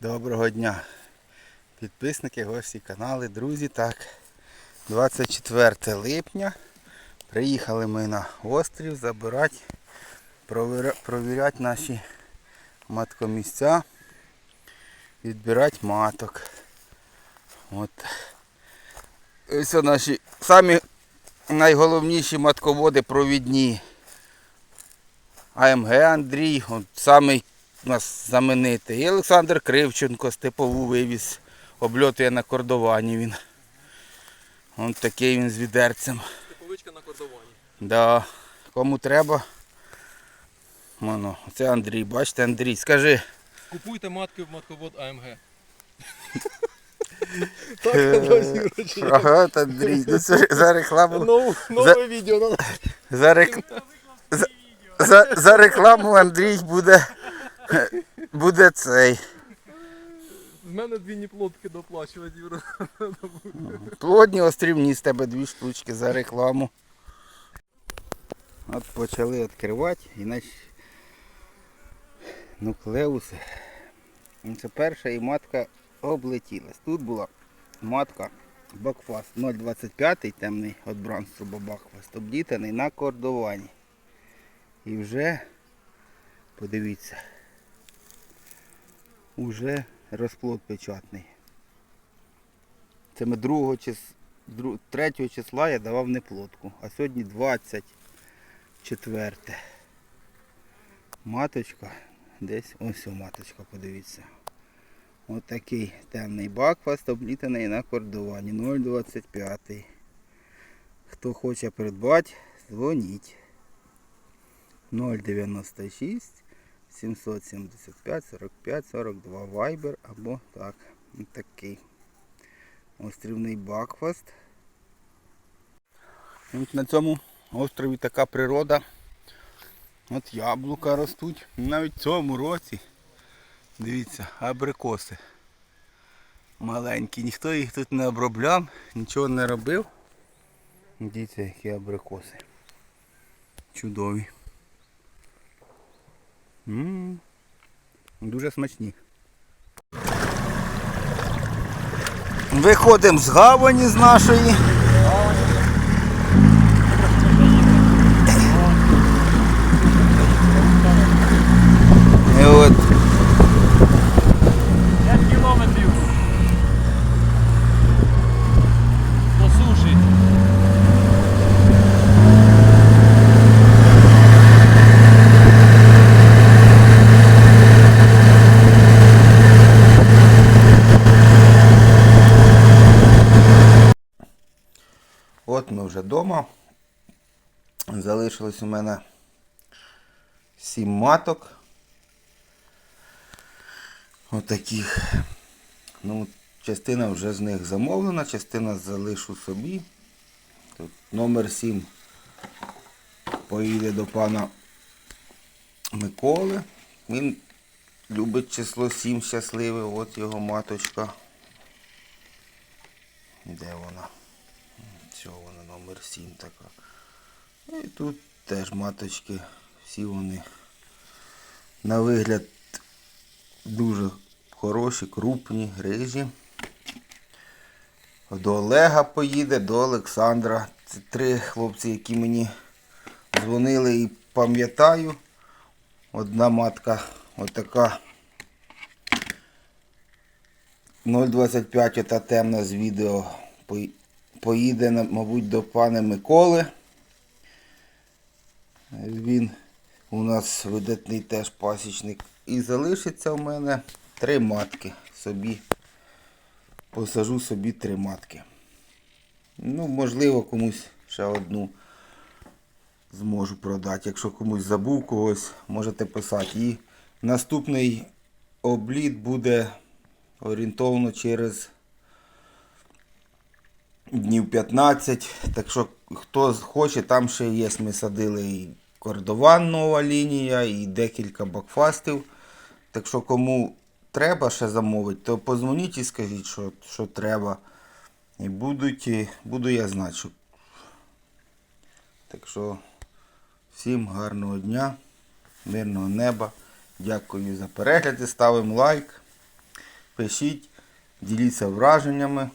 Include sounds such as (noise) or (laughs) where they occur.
Доброго дня. Підписники, гості, канали, друзі. Так, 24 липня. Приїхали ми на острів забирати, провіряти наші маткомісця, відбирати маток. От. Ось наші самі найголовніші матководи провідні. АМГ Андрій, от самий у нас знаменитий. І Олександр Кривченко степову вивіз. Обльотує на кордовані він. Ось такий він з відерцем. Тепловичка на кордовані. Да. Кому треба. Воно, це Андрій. Бачите, Андрій, скажи. Купуйте матки в матковод АМГ. (laughs) Е, Ага, Андрій. Ну, це за рекламу. Нове відео. за рекламу Андрій буде. (laughs) Буде цей. З мене дві плотки доплачувати, Юра. (laughs) Плодні острівні з тебе дві штучки за рекламу. От почали відкривати і наші нуклеуси. Ну, Це перша і матка облетілась. Тут була матка Бакфаст 0,25 темний від бронструба Бакфаст, облітаний на кордовані. І вже, подивіться, уже розплод печатний. Це ми 2 чис... 3 числа я давав неплодку, а сьогодні 24. Маточка. Десь ось маточка, подивіться. Ось такий темний бакфаст облітаний на кордовані 0,25. Хто хоче придбати, дзвоніть. 096 775 45 42 Viber або так. Такий. Острівний Бакфаст. От на цьому острові така природа. От яблука ростуть. Навіть в цьому році. Дивіться, абрикоси. Маленькі. Ніхто їх тут не обробляв, нічого не робив. Дивіться, які абрикоси. Чудові. М Дуже смачні. Виходимо з гавані з нашої. І от 5 кілометрів. До суші. От ми вже вдома. Залишилось у мене сім маток. Отаких. Ну, частина вже з них замовлена, частина залишу собі. Тут номер 7 поїде до пана Миколи. Він любить число 7 щасливе. От його маточка. Де вона? Цього вона номер 7 така. Ну, І тут теж маточки, всі вони на вигляд дуже хороші, крупні, рижі. До Олега поїде, до Олександра. Це три хлопці, які мені дзвонили і пам'ятаю. Одна матка отака 0,25 ота темна з відео поїде, мабуть, до пана Миколи. Він у нас видатний теж пасічник. І залишиться в мене три матки собі. Посажу собі три матки. Ну, можливо, комусь ще одну зможу продати. Якщо комусь забув когось, можете писати. І наступний обліт буде орієнтовно через днів 15. Так що хто хоче, там ще є. Ми садили і кордован нова лінія, і декілька бакфастів. Так що кому треба ще замовити, то позвоніть і скажіть, що, що треба. І будуть, буду я що. Так що всім гарного дня, мирного неба. Дякую за перегляди, ставимо лайк. Пишіть, діліться враженнями.